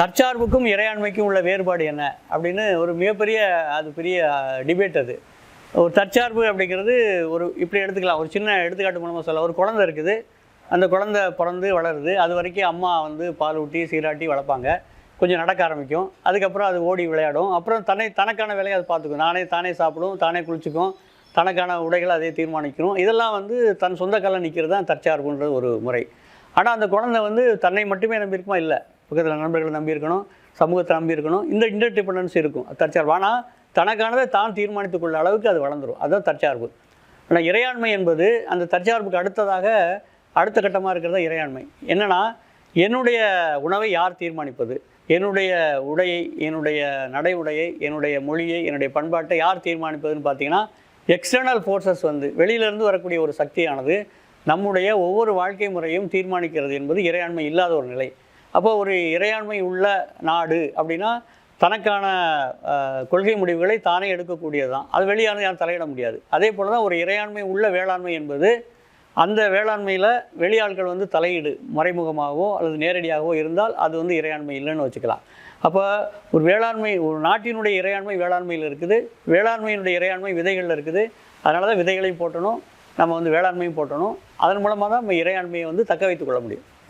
தற்சார்புக்கும் இறையாண்மைக்கும் உள்ள வேறுபாடு என்ன அப்படின்னு ஒரு மிகப்பெரிய அது பெரிய டிபேட் அது. ஒரு தற்சார்பு அப்படிங்கிறது ஒரு இப்படி எடுத்துக்கலாம். ஒரு சின்ன எடுத்துக்காட்டு மூலமாக சொல்ல ஒரு குழந்தை இருக்குது. அந்த குழந்தை பிறந்து வளருது. அது வரைக்கும் அம்மா வந்து பால் ஊட்டி சீராட்டி வளர்ப்பாங்க. கொஞ்சம் நடக்க ஆரம்பிக்கும். அதுக்கப்புறம் அது ஓடி விளையாடும். அப்புறம் தன்னை தனக்கான வேலையை அது பார்த்துக்கும். நானே தானே சாப்பிடும். தானே குளிச்சுக்கும். தனக்கான உடைகளை அதே தீர்மானிக்கணும் இதெல்லாம் வந்து தன் சொந்த நிற்கிறது தான் தற்சார்புன்ற ஒரு முறை. ஆனால் அந்த குழந்தை வந்து தன்னை மட்டுமே நம்பியிருக்குமா? இல்லை. பக்கத்தில் நண்பர்களை நம்பி இருக்கணும் சமூகத்தை நம்பி இருக்கணும். இந்த இன்டர் டிபெண்டன்ஸ் இருக்கும் தற்சார்பு. ஆனால் தனக்கானதை தான் தீர்மானித்துக்கொள்ள அளவுக்கு அது வளர்ந்துடும் அதுதான் தற்சார்பு. ஆனால் இறையாண்மை என்பது அந்த தற்சார்புக்கு அடுத்ததாக அடுத்த கட்டமாக இருக்கிறது இறையாண்மை. என்னென்னா என்னுடைய உணவை யார் தீர்மானிப்பது? என்னுடைய உடையை என்னுடைய நடை உடையை என்னுடைய மொழியை என்னுடைய பண்பாட்டை யார் தீர்மானிப்பதுன்னு பார்த்தீங்கன்னா எக்ஸ்டர்னல் ஃபோர்ஸஸ் வந்து வெளியிலேருந்து வரக்கூடிய ஒரு சக்தியானது நம்முடைய ஒவ்வொரு வாழ்க்கை முறையும் தீர்மானிக்கிறது என்பது இறையாண்மை இல்லாத ஒரு நிலை. அப்போ ஒரு இறையாண்மை உள்ள நாடு அப்படின்னா தனக்கான கொள்கை முடிவுகளை தானே எடுக்கக்கூடியது தான் அது வெளியான யாரும் தலையிட முடியாது. அதே போல் தான் ஒரு இறையாண்மை உள்ள வேளாண்மை என்பது அந்த வேளாண்மையில் வெளியாட்கள் வந்து தலையீடு மறைமுகமாகவோ அல்லது நேரடியாகவோ இருந்தால் அது வந்து இறையாண்மை இல்லைன்னு வச்சுக்கலாம். அப்போ ஒரு வேளாண்மை ஒரு நாட்டினுடைய இறையாண்மை வேளாண்மையில் இருக்குது. வேளாண்மையினுடைய இறையாண்மை விதைகளில் இருக்குது. அதனால தான் விதைகளையும் போட்டணும். நம்ம வந்து வேளாண்மையும் போட்டணும். அதன் மூலமாக தான் நம்ம இறையாண்மையை வந்து தக்க வைத்துக் கொள்ள முடியும்.